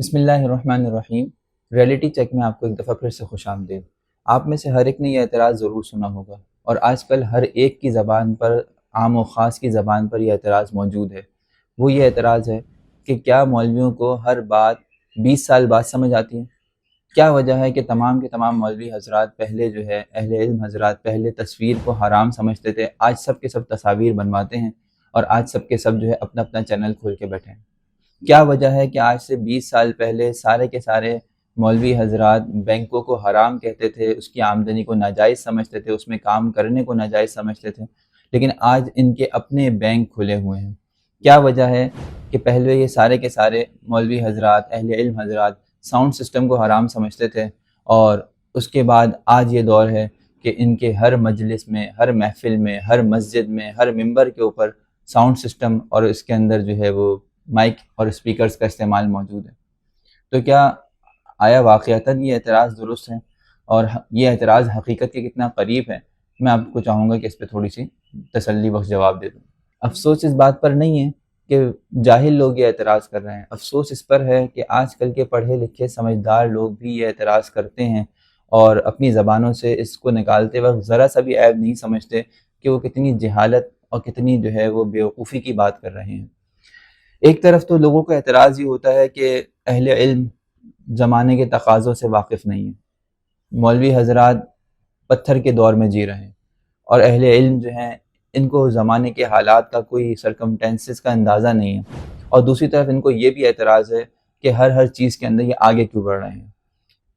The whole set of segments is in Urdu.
بسم اللہ الرحمن الرحیم۔ ریئلٹی چیک میں آپ کو ایک دفعہ پھر سے خوش آمدید۔ آپ میں سے ہر ایک نے یہ اعتراض ضرور سنا ہوگا۔ اور آج کل ہر ایک کی زبان پر، عام و خاص کی زبان پر یہ اعتراض موجود ہے۔ وہ یہ اعتراض ہے کہ کیا مولویوں کو ہر بات بیس سال بعد سمجھ آتی ہے؟ کیا وجہ ہے کہ تمام کے تمام مولوی حضرات پہلے جو ہے، اہل علم حضرات پہلے تصویر کو حرام سمجھتے تھے، آج سب کے سب تصاویر بنواتے ہیں اور آج سب کے سب جو ہے اپنا اپنا چینل کھول کے بیٹھے ہیں؟ کیا وجہ ہے کہ آج سے بیس سال پہلے سارے کے سارے مولوی حضرات بینکوں کو حرام کہتے تھے، اس کی آمدنی کو ناجائز سمجھتے تھے، اس میں کام کرنے کو ناجائز سمجھتے تھے، لیکن آج ان کے اپنے بینک کھلے ہوئے ہیں۔ کیا وجہ ہے کہ پہلے یہ سارے کے سارے مولوی حضرات، اہل علم حضرات ساؤنڈ سسٹم کو حرام سمجھتے تھے اور اس کے بعد آج یہ دور ہے کہ ان کے ہر مجلس میں، ہر محفل میں، ہر مسجد میں، ہر ممبر کے اوپر ساؤنڈ سسٹم اور اس کے اندر جو ہے وہ مائک اور اسپیکرز کا استعمال موجود ہے۔ تو کیا آیا واقعتاً یہ اعتراض درست ہے؟ اور یہ اعتراض حقیقت کے کتنا قریب ہے؟ میں آپ کو چاہوں گا کہ اس پہ تھوڑی سی تسلی بخش جواب دے دوں۔ افسوس اس بات پر نہیں ہے کہ جاہل لوگ یہ اعتراض کر رہے ہیں۔ افسوس اس پر ہے کہ آج کل کے پڑھے لکھے سمجھدار لوگ بھی یہ اعتراض کرتے ہیں اور اپنی زبانوں سے اس کو نکالتے وقت ذرا سا بھی عیب نہیں سمجھتے کہ وہ کتنی جہالت اور کتنی جو ہے وہ بیوقوفی کی بات کر رہے ہیں۔ ایک طرف تو لوگوں کا اعتراض یہ ہوتا ہے کہ اہل علم زمانے کے تقاضوں سے واقف نہیں ہیں۔ مولوی حضرات پتھر کے دور میں جی رہے ہیں اور اہل علم جو ہیں، ان کو زمانے کے حالات کا کوئی سرکمٹینسز کا اندازہ نہیں ہے۔ اور دوسری طرف ان کو یہ بھی اعتراض ہے کہ ہر ہر چیز کے اندر یہ آگے کیوں بڑھ رہے ہیں۔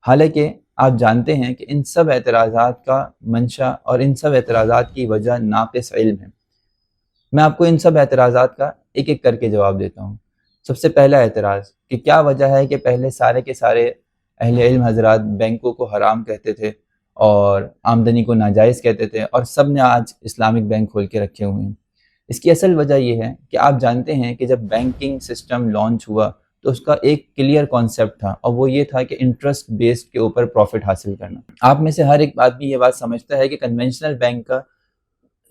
حالانکہ آپ جانتے ہیں کہ ان سب اعتراضات کا منشا اور ان سب اعتراضات کی وجہ ناقص علم ہے۔ میں آپ کو ان سب اعتراضات کا ایک ایک کر کے جواب دیتا ہوں۔ سب سے پہلا اعتراض کہ کیا وجہ ہے کہ پہلے سارے کے سارے اہل علم حضرات بینکوں کو حرام کہتے تھے اور آمدنی کو ناجائز کہتے تھے اور سب نے آج اسلامک بینک کھول کے رکھے ہوئے ہیں۔ اس کی اصل وجہ یہ ہے کہ آپ جانتے ہیں کہ جب بینکنگ سسٹم لانچ ہوا تو اس کا ایک کلیئر کانسیپٹ تھا اور وہ یہ تھا کہ انٹرسٹ بیسڈ کے اوپر پروفٹ حاصل کرنا۔ آپ میں سے ہر ایک آدمی یہ بات سمجھتا ہے کہ کنونشنل بینک کا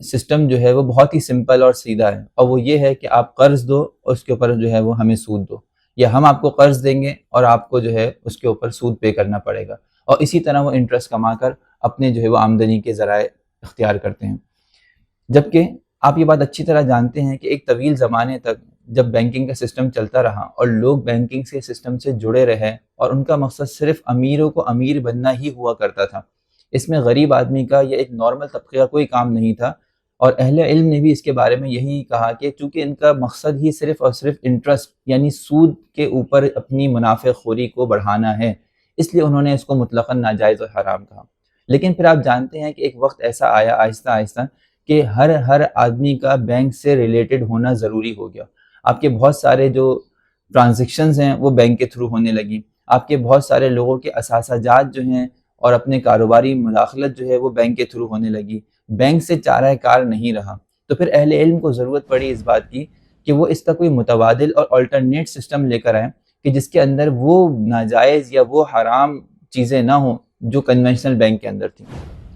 سسٹم جو ہے وہ بہت ہی سمپل اور سیدھا ہے۔ اور وہ یہ ہے کہ آپ قرض دو اور اس کے اوپر جو ہے وہ ہمیں سود دو۔ یا ہم آپ کو قرض دیں گے اور آپ کو جو ہے اس کے اوپر سود پے کرنا پڑے گا۔ اور اسی طرح وہ انٹرسٹ کما کر اپنے جو ہے وہ آمدنی کے ذرائع اختیار کرتے ہیں۔ جبکہ آپ یہ بات اچھی طرح جانتے ہیں کہ ایک طویل زمانے تک جب بینکنگ کا سسٹم چلتا رہا اور لوگ بینکنگ سے سسٹم سے جڑے رہے اور ان کا مقصد صرف امیروں کو امیر بننا ہی ہوا کرتا تھا۔ اس میں غریب آدمی کا یا ایک نارمل طبقے کا کوئی کام نہیں تھا۔ اور اہل علم نے بھی اس کے بارے میں یہی کہا کہ چونکہ ان کا مقصد ہی صرف اور صرف انٹرسٹ یعنی سود کے اوپر اپنی منافع خوری کو بڑھانا ہے، اس لیے انہوں نے اس کو مطلق ناجائز اور حرام کہا۔ لیکن پھر آپ جانتے ہیں کہ ایک وقت ایسا آیا آہستہ آہستہ کہ ہر ہر آدمی کا بینک سے ریلیٹڈ ہونا ضروری ہو گیا۔ آپ کے بہت سارے جو ٹرانزیکشنز ہیں وہ بینک کے تھرو ہونے لگی۔ آپ کے بہت سارے لوگوں کے اثاثہ جات جو ہیں اور اپنے کاروباری مداخلت جو ہے وہ بینک کے تھرو ہونے لگی۔ بینک سے چارہ کار نہیں رہا۔ تو پھر اہل علم کو ضرورت پڑی اس بات کی کہ وہ اس کا کوئی متبادل اور آلٹرنیٹ سسٹم لے کر آئیں کہ جس کے اندر وہ ناجائز یا وہ حرام چیزیں نہ ہوں جو کنونشنل بینک کے اندر تھیں۔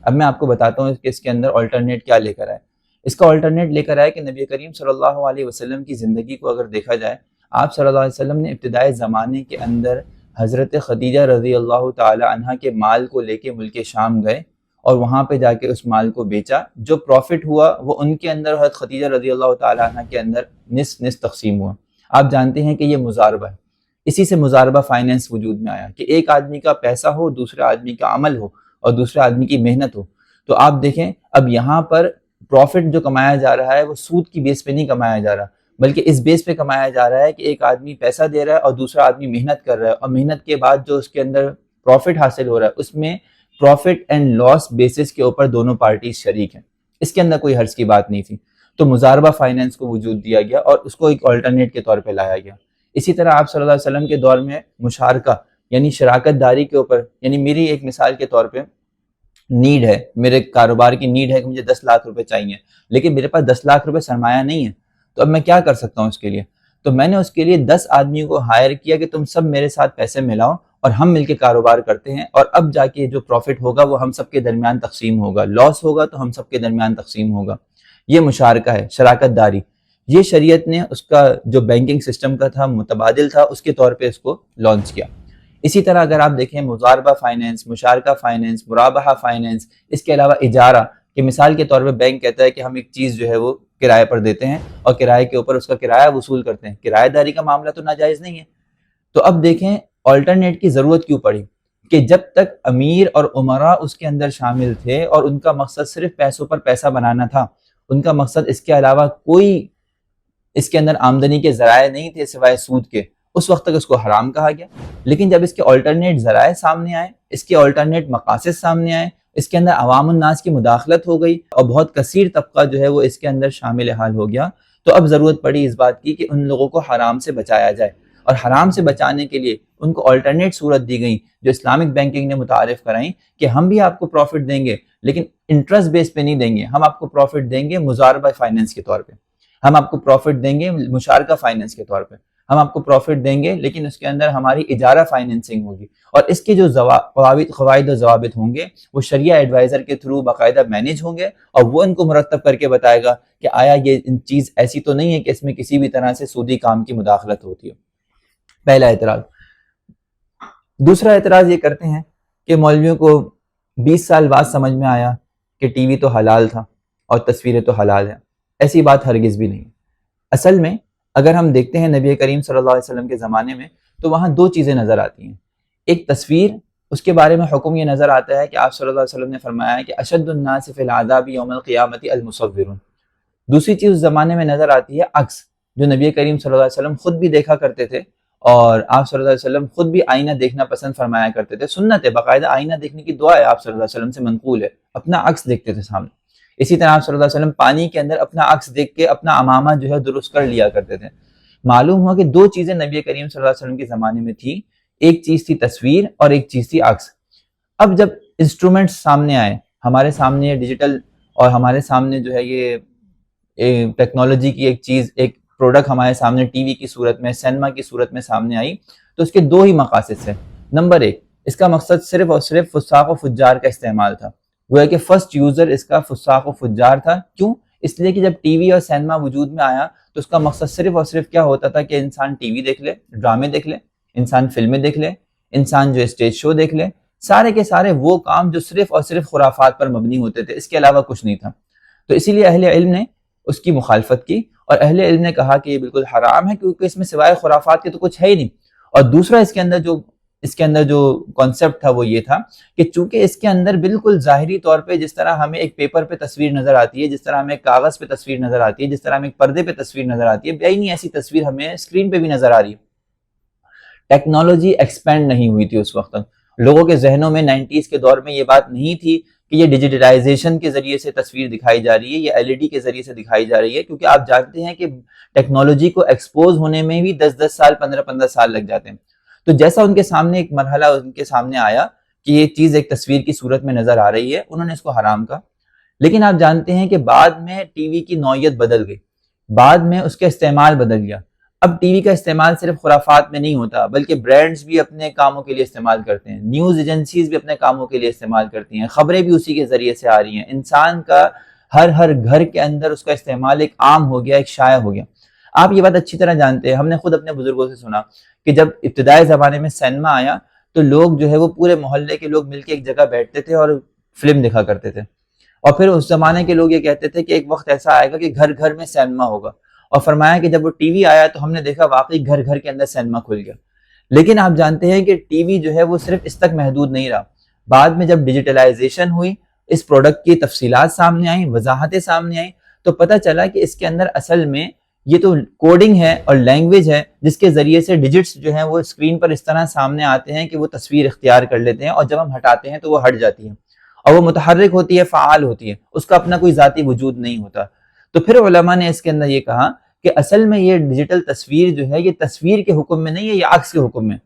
اب میں آپ کو بتاتا ہوں کہ اس کے اندر آلٹرنیٹ کیا لے کر آئے اس کا آلٹرنیٹ لے کر آئے کہ نبی کریم صلی اللہ علیہ وسلم کی زندگی کو اگر دیکھا جائے، آپ صلی اللہ علیہ وسلم نے ابتدائی زمانے کے اندر حضرت خدیجہ رضی اللہ تعالی عنہ کے مال کو لے کے ملک شام گئے۔ اور وہاں پہ جا کے اس مال کو بیچا۔ جو پروفٹ ہوا، وہ ان کے اندر، حضرت خدیجہ رضی اللہ تعالی عنہ کے اندر نصف نصف تقسیم ہوا۔ آپ جانتے ہیں کہ یہ مزاربہ ہے۔ اسی سے مزاربہ فائنینس وجود میں آیا کہ ایک آدمی کا پیسہ ہو، دوسرے آدمی کا عمل ہو اور دوسرے آدمی کی محنت ہو۔ تو آپ دیکھیں، اب یہاں پر پروفٹ جو کمایا جا رہا ہے، وہ سود کی بیس پہ نہیں کمایا جا رہا، بلکہ اس بیس پہ کمایا جا رہا ہے کہ ایک آدمی پیسہ دے رہا ہے اور دوسرا آدمی محنت کر رہا ہے۔ اور محنت کے بعد جو اس کے اندر پروفٹ حاصل ہو رہا ہے، اس میں پروفٹ اینڈ لاس بیسس کے اوپر دونوں پارٹیز شریک ہیں۔ اس کے اندر کوئی حرض کی بات نہیں تھی۔ تو مزاربہ فائنینس کو وجود دیا گیا اور اس کو ایک آلٹرنیٹ کے طور پہ لایا گیا۔ اسی طرح آپ صلی اللہ علیہ وسلم کے دور میں مشارکہ یعنی شراکت داری کے اوپر یعنی میری ایک مثال کے طور پہ نیڈ ہے۔ میرے کاروبار کی نیڈ ہے کہ مجھے دس لاکھ روپے چاہیے، لیکن میرے پاس دس لاکھ روپے سرمایہ نہیں ہے۔ تو اب میں کیا کر سکتا ہوں اس کے لیے؟ تو میں نے اس کے لیے دس آدمیوں کو ہائر کیا کہ تم سب میرے ساتھ پیسے ملاؤ۔ اور ہم مل کے کاروبار کرتے ہیں اور اب جا کے جو پروفٹ ہوگا وہ ہم سب کے درمیان تقسیم ہوگا۔ لاس ہوگا تو ہم سب کے درمیان تقسیم ہوگا۔ یہ مشارکہ ہے، شراکت داری۔ یہ شریعت نے اس کا جو بینکنگ سسٹم کا تھا، متبادل تھا، اس کے طور پہ اس کو لانچ کیا۔ اسی طرح اگر آپ دیکھیں مزاربہ فائنینس مشارکہ فائنینس مرابہ فائنینس اس کے علاوہ اجارہ، کہ مثال کے طور پہ بینک کہتا ہے کہ ہم ایک چیز جو ہے وہ کرائے پر دیتے ہیں اور کرائے کے اوپر اس کا کرایہ وصول کرتے ہیں۔ کرایہ داری کا معاملہ تو ناجائز نہیں ہے۔ تو اب دیکھیں آلٹرنیٹ کی ضرورت کیوں پڑی؟ کہ جب تک امیر اور عمرہ اس کے اندر شامل تھے اور ان کا مقصد صرف پیسوں پر پیسہ بنانا تھا، ان کا مقصد اس کے علاوہ کوئی اس کے اندر آمدنی کے ذرائع نہیں تھے سوائے سود کے۔ اس وقت تک اس کو حرام کہا گیا۔ لیکن جب اس کے آلٹرنیٹ ذرائع سامنے آئے، اس کے آلٹرنیٹ مقاصد سامنے آئے، اس کے اندر عوام الناس کی مداخلت ہو گئی اور بہت کثیر طبقہ جو ہے وہ اس کے اندر شامل حال ہو گیا۔ تو اب ضرورت پڑی اس بات کی کہ ان لوگوں کو حرام سے بچایا جائے۔ اور حرام سے بچانے کے لیے ان کو آلٹرنیٹ صورت دی گئی جو اسلامک بینکنگ نے متعارف کرائیں کہ ہم بھی آپ کو پروفٹ دیں گے، لیکن انٹرسٹ بیس پہ نہیں دیں گے۔ ہم آپ کو پروفٹ دیں گے مزاربہ فائننس کے طور پہ۔ ہم آپ کو پروفٹ دیں گے مشارکہ فائننس کے طور پہ۔ ہم آپ کو پروفٹ دیں گے، لیکن اس کے اندر ہماری اجارہ فائننسنگ ہوگی۔ اور اس کے جو قواعد و ضوابط ہوں گے، وہ شریعہ ایڈوائزر کے تھرو باقاعدہ مینیج ہوں گے اور وہ ان کو مرتب کر کے بتائے گا کہ آیا یہ چیز ایسی تو نہیں ہے کہ اس میں کسی بھی طرح سے سودی کام کی مداخلت ہوتی ہو۔ پہلا اعتراض۔ دوسرا اعتراض یہ کرتے ہیں کہ مولویوں کو بیس سال بعد سمجھ میں آیا کہ ٹی وی تو حلال تھا اور تصویریں تو حلال ہیں۔ ایسی بات ہرگز بھی نہیں۔ اصل میں اگر ہم دیکھتے ہیں نبی کریم صلی اللہ علیہ وسلم کے زمانے میں تو وہاں دو چیزیں نظر آتی ہیں۔ ایک تصویر، اس کے بارے میں حکم یہ نظر آتا ہے کہ آپ صلی اللہ علیہ وسلم نے فرمایا ہے کہ اشد الناس فی العذاب یوم القیامت المصور دوسری چیز اس زمانے میں نظر آتی ہے عکس، جو نبی کریم صلی اللہ علیہ وسلم خود بھی دیکھا کرتے تھے۔ اور آپ صلی اللہ علیہ وسلم خود بھی آئینہ دیکھنا پسند فرمایا کرتے تھے۔ سنت ہے، باقاعدہ آئینہ دیکھنے کی دعا ہے، آپ صلی اللہ علیہ وسلم سے منقول ہے۔ اپنا عکس دیکھتے تھے سامنے۔ اسی طرح آپ صلی اللہ علیہ وسلم پانی کے اندر اپنا عکس دیکھ کے اپنا امامہ جو ہے درست کر لیا کرتے تھے۔ معلوم ہوا کہ دو چیزیں نبی کریم صلی اللہ علیہ وسلم کے زمانے میں تھی ایک چیز تھی تصویر اور ایک چیز تھی عکس۔ اب جب انسٹرومنٹ سامنے آئے، ہمارے سامنے ڈیجیٹل اور ہمارے سامنے جو ہے یہ ٹیکنالوجی کی ایک چیز، ایک پروڈکٹ ہمارے سامنے ٹی وی کی صورت میں سینما کی صورت میں سامنے آئی۔ تو اس کے دو ہی مقاصد سے نمبر ایک، اس کا مقصد صرف اور صرف فساق و فجار کا استعمال تھا۔ وہ ہے کہ فرسٹ یوزر اس کا فساق و فجار تھا۔ کیوں؟ اس لیے کہ جب ٹی وی اور سینما وجود میں آیا، تو اس کا مقصد صرف اور صرف کیا ہوتا تھا کہ انسان ٹی وی دیکھ لے ڈرامے دیکھ لے، انسان فلمیں دیکھ لے، انسان جو اسٹیج شو دیکھ لے۔ سارے کے سارے وہ کام جو صرف اور صرف خرافات پر مبنی ہوتے تھے، اس کے علاوہ کچھ نہیں تھا۔ تو اسی لیے اہل علم نے اس کی مخالفت کی۔ اور اہل علم نے کہا کہ یہ بالکل حرام ہے کیونکہ اس میں سوائے خرافات کے تو کچھ ہے ہی نہیں۔ اور دوسرا اس کے اندر جو اس کے اندر جو کانسیپٹ تھا وہ یہ تھا کہ چونکہ اس کے اندر بالکل ظاہری طور پہ جس طرح ہمیں ایک پیپر پہ تصویر نظر آتی ہے، جس طرح ہمیں کاغذ پہ تصویر نظر آتی ہے، جس طرح ہمیں ایک پردے پہ تصویر نظر آتی ہے، بے نہیں ایسی تصویر ہمیں اسکرین پہ بھی نظر آ رہی ہے۔ ٹیکنالوجی ایکسپینڈ نہیں ہوئی تھی اس وقت لوگوں کے ذہنوں میں نائنٹیز کے دور میں یہ بات نہیں تھی کہ یہ ڈیجیٹلائزیشن کے ذریعے سے تصویر دکھائی جا رہی ہے یا ایل ای ڈی کے ذریعے سے دکھائی جا رہی ہے، کیونکہ آپ جانتے ہیں کہ ٹیکنالوجی کو ایکسپوز ہونے میں بھی دس دس سال، پندرہ پندرہ سال لگ جاتے ہیں۔ تو جیسا ان کے سامنے ایک مرحلہ ان کے سامنے آیا کہ یہ چیز ایک تصویر کی صورت میں نظر آ رہی ہے، انہوں نے اس کو حرام کہا۔ لیکن آپ جانتے ہیں کہ بعد میں ٹی وی کی نوعیت بدل گئی، بعد میں اس کا استعمال بدل گیا۔ اب ٹی وی کا استعمال صرف خرافات میں نہیں ہوتا، بلکہ برانڈز بھی اپنے کاموں کے لیے استعمال کرتے ہیں۔ نیوز ایجنسیز بھی اپنے کاموں کے لیے استعمال کرتی ہیں۔ خبریں بھی اسی کے ذریعے سے آ رہی ہیں۔ انسان کا ہر ہر گھر کے اندر اس کا استعمال ایک عام ہو گیا، ایک شائع ہو گیا۔ آپ یہ بات اچھی طرح جانتے ہیں۔ ہم نے خود اپنے بزرگوں سے سنا کہ جب ابتدائی زمانے میں سینما آیا تو لوگ جو ہے وہ پورے محلے کے لوگ مل کے ایک جگہ بیٹھتے تھے اور فلم دکھا کرتے تھے۔ اور پھر اس زمانے کے لوگ یہ کہتے تھے کہ ایک وقت ایسا آئے گا کہ گھر گھر میں سینما ہوگا۔ اور فرمایا کہ جب وہ ٹی وی آیا تو ہم نے دیکھا واقعی گھر گھر کے اندر سینما کھل گیا۔ لیکن آپ جانتے ہیں کہ ٹی وی جو ہے وہ صرف اس تک محدود نہیں رہا۔ بعد میں جب ڈیجیٹلائزیشن ہوئی، اس پروڈکٹ کی تفصیلات سامنے آئیں، وضاحتیں سامنے آئیں، تو پتہ چلا کہ اس کے اندر اصل میں یہ تو کوڈنگ ہے اور لینگویج ہے، جس کے ذریعے سے ڈیجٹس جو ہیں وہ اسکرین پر اس طرح سامنے آتے ہیں کہ وہ تصویر اختیار کر لیتے ہیں اور جب ہم ہٹاتے ہیں تو وہ ہٹ جاتی ہے اور وہ متحرک ہوتی ہے، فعال ہوتی ہے، اس کا اپنا کوئی ذاتی وجود نہیں ہوتا۔ تو پھر علماء نے اس کے اندر یہ کہا کہ اصل میں یہ ڈیجیٹل تصویر جو ہے، یہ تصویر کے حکم میں نہیں ہے، یہ عکس کے حکم میں۔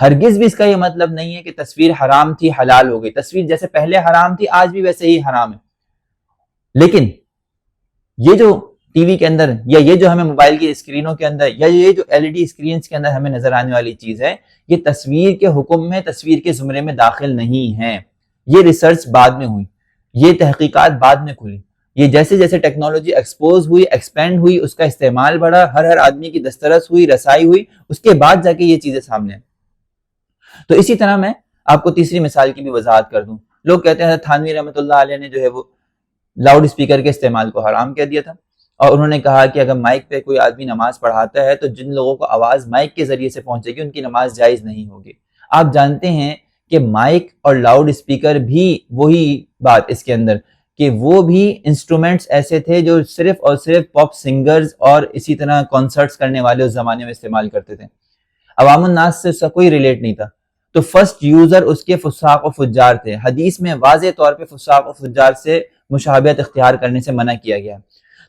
ہرگز بھی اس کا یہ مطلب نہیں ہے کہ تصویر حرام تھی، حلال ہو گئی۔ تصویر جیسے پہلے حرام تھی، آج بھی ویسے ہی حرام ہے۔ لیکن یہ جو ٹی وی کے اندر یا یہ جو ہمیں موبائل کی اسکرینوں کے اندر یا یہ جو ایل ای ڈی اسکرینس کے اندر ہمیں نظر آنے والی چیز ہے، یہ تصویر کے حکم میں، تصویر کے زمرے میں داخل نہیں ہے۔ یہ ریسرچ بعد میں ہوئی۔ یہ تحقیقات بعد میں کھلی۔ یہ جیسے جیسے ٹیکنالوجی ایکسپوز ہوئی ایکسپینڈ ہوئی، اس کا استعمال بڑھا، ہر ہر آدمی کی دسترس ہوئی، رسائی ہوئی، اس کے بعد جا کے یہ چیزیں سامنے تو اسی طرح میں آپ کو تیسری مثال کی بھی وضاحت کر دوں۔ لوگ کہتے ہیں تھانوی رحمۃ اللہ علیہ نے جو ہے وہ لاؤڈ اسپیکر کے استعمال کو حرام کہہ دیا تھا۔ اور انہوں نے کہا کہ اگر مائک پہ کوئی آدمی نماز پڑھاتا ہے تو جن لوگوں کو آواز مائک کے ذریعے سے پہنچے گی، ان کی نماز جائز نہیں ہوگی۔ آپ جانتے ہیں کہ مائک اور لاؤڈ اسپیکر بھی وہی بات اس کے اندر۔ کہ وہ بھی انسٹرومنٹس ایسے تھے جو صرف اور صرف پاپ سنگرز اور اسی طرح کانسرٹس کرنے والے اس زمانے میں استعمال کرتے تھے۔ عوام الناس سے اس کا کوئی ریلیٹ نہیں تھا۔ تو فرسٹ یوزر اس کے فساق و فجار تھے۔ حدیث میں واضح طور پہ فساق و فجار سے مشابہت اختیار کرنے سے منع کیا گیا۔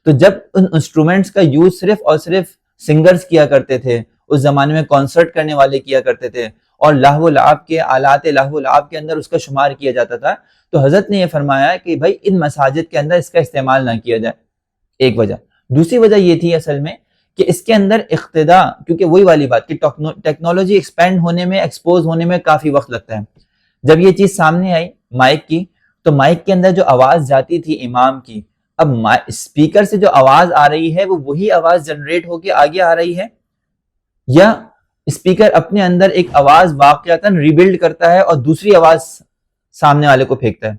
تو جب ان انسٹرومنٹس کا یوز صرف اور صرف سنگرز کیا کرتے تھے، اس زمانے میں کانسرٹ کرنے والے کیا کرتے تھے اور لاہ لعب کے آلات لاہ لعب کے اندر اس کا شمار کیا جاتا تھا۔ تو حضرت نے یہ فرمایا کہ بھائی ان مساجد کے اندر اس کا استعمال نہ کیا جائے۔ ایک وجہ۔ دوسری وجہ یہ تھی اصل میں کہ اس کے اندر اقتدا، کیونکہ وہی والی بات کہ ٹیکنالوجی ایکسپینڈ ہونے میں ایکسپوز ہونے میں کافی وقت لگتا ہے۔ جب یہ چیز سامنے آئی مائک کی، تو مائک کے اندر جو آواز جاتی تھی امام کی، اب اسپیکر سے جو آواز آ رہی ہے، وہ وہی آواز جنریٹ ہو کے آگے آ رہی ہے۔ یا اسپیکر اپنے اندر ایک آواز واقعات ریبلڈ کرتا ہے اور دوسری آواز سامنے والے کو پھینکتا ہے۔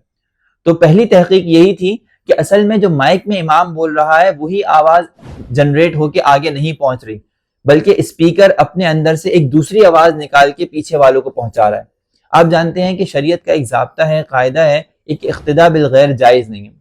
تو پہلی تحقیق یہی تھی کہ اصل میں جو مائک میں امام بول رہا ہے، وہی آواز جنریٹ ہو کے آگے نہیں پہنچ رہی، بلکہ اسپیکر اپنے اندر سے ایک دوسری آواز نکال کے پیچھے والوں کو پہنچا رہا ہے۔ آپ جانتے ہیں کہ شریعت کا ایک ضابطہ ہے، قاعدہ ہے، ایک اقتدا بالغیر جائز نہیں ہے۔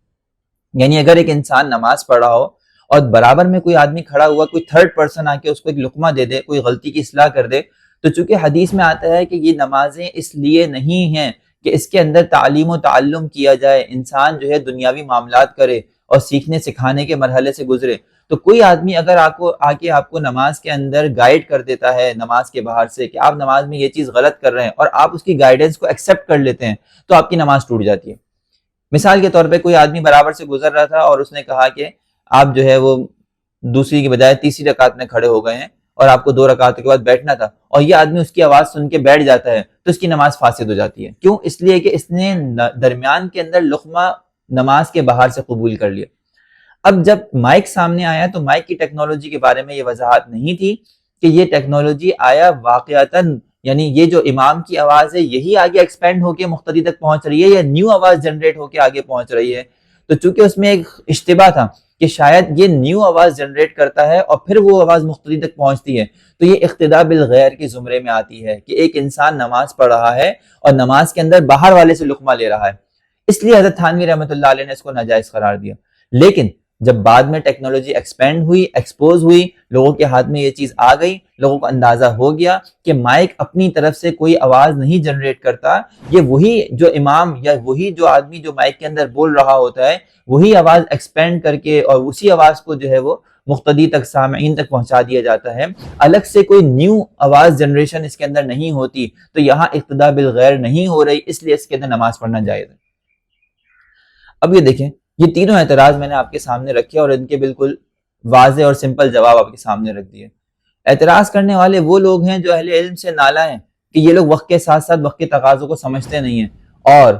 یعنی اگر ایک انسان نماز پڑھ رہا ہو اور برابر میں کوئی آدمی کھڑا ہوا، کوئی تھرڈ پرسن آ کے اس کو ایک لقمہ دے دے، کوئی غلطی کی اصلاح کر دے۔ تو چونکہ حدیث میں آتا ہے کہ یہ نمازیں اس لیے نہیں ہیں کہ اس کے اندر تعلیم و تعلم کیا جائے، انسان جو ہے دنیاوی معاملات کرے اور سیکھنے سکھانے کے مرحلے سے گزرے۔ تو کوئی آدمی اگر آپ کو، آ کے آپ کو نماز کے اندر گائیڈ کر دیتا ہے، نماز کے باہر سے کہ آپ نماز میں یہ چیز غلط کر رہے ہیں اور آپ اس کی گائیڈنس کو ایکسیپٹ کر لیتے ہیں، تو آپ کی نماز ٹوٹ جاتی ہے۔ مثال کے طور پہ کوئی آدمی برابر سے گزر رہا تھا اور اس نے کہا کہ آپ جو ہے وہ دوسری کی بجائے تیسری رکعت میں کھڑے ہو گئے ہیں اور آپ کو دو رکعت کے بعد بیٹھنا تھا اور یہ آدمی اس کی آواز سن کے بیٹھ جاتا ہے تو اس کی نماز فاسد ہو جاتی ہے۔ کیوں؟ اس لیے کہ اس نے درمیان کے اندر لقمہ نماز کے باہر سے قبول کر لیا۔ اب جب مائک سامنے آیا تو مائک کی ٹیکنالوجی کے بارے میں یہ وضاحت نہیں تھی کہ یہ ٹیکنالوجی آیا واقعتاً یعنی یہ جو امام کی آواز ہے، یہی آگے ایکسپینڈ ہو کے مختدی تک پہنچ رہی ہے یا نیو آواز جنریٹ ہو کے آگے پہنچ رہی ہے۔ تو چونکہ اس میں ایک اشتباہ تھا کہ شاید یہ نیو آواز جنریٹ کرتا ہے اور پھر وہ آواز مختلف تک پہنچتی ہے۔ تو یہ اقتدا بالغیر کے زمرے میں آتی ہے کہ ایک انسان نماز پڑھ رہا ہے اور نماز کے اندر باہر والے سے لقمہ لے رہا ہے۔ اس لیے حضرت تھانوی رحمۃ اللہ علیہ نے اس کو ناجائز قرار دیا۔ لیکن جب بعد میں ٹیکنالوجی ایکسپینڈ ہوئی ایکسپوز ہوئی، لوگوں کے ہاتھ میں یہ چیز آ گئی، لوگوں کو اندازہ ہو گیا کہ مائک اپنی طرف سے کوئی آواز نہیں جنریٹ کرتا، یہ وہی جو امام یا وہی جو آدمی جو مائک کے اندر بول رہا ہوتا ہے، وہی آواز ایکسپینڈ کر کے اور اسی آواز کو جو ہے وہ مختدی تک، سامعین تک پہنچا دیا جاتا ہے۔ الگ سے کوئی نیو آواز جنریشن اس کے اندر نہیں ہوتی، تو یہاں اقتدا بالغیر نہیں ہو رہی، اس لیے اس کے اندر نماز پڑھنا جائز ہے۔ اب یہ دیکھیں یہ تینوں اعتراض میں نے آپ کے سامنے رکھے اور ان کے بالکل واضح اور سمپل جواب آپ کے سامنے رکھ دیے۔ اعتراض کرنے والے وہ لوگ ہیں جو اہل علم سے نالا ہیں کہ یہ لوگ وقت کے ساتھ ساتھ وقت کے تقاضوں کو سمجھتے نہیں ہیں۔ اور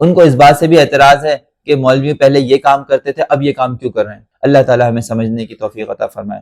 ان کو اس بات سے بھی اعتراض ہے کہ مولوی پہلے یہ کام کرتے تھے، اب یہ کام کیوں کر رہے ہیں؟ اللہ تعالیٰ ہمیں سمجھنے کی توفیق عطا فرمائے۔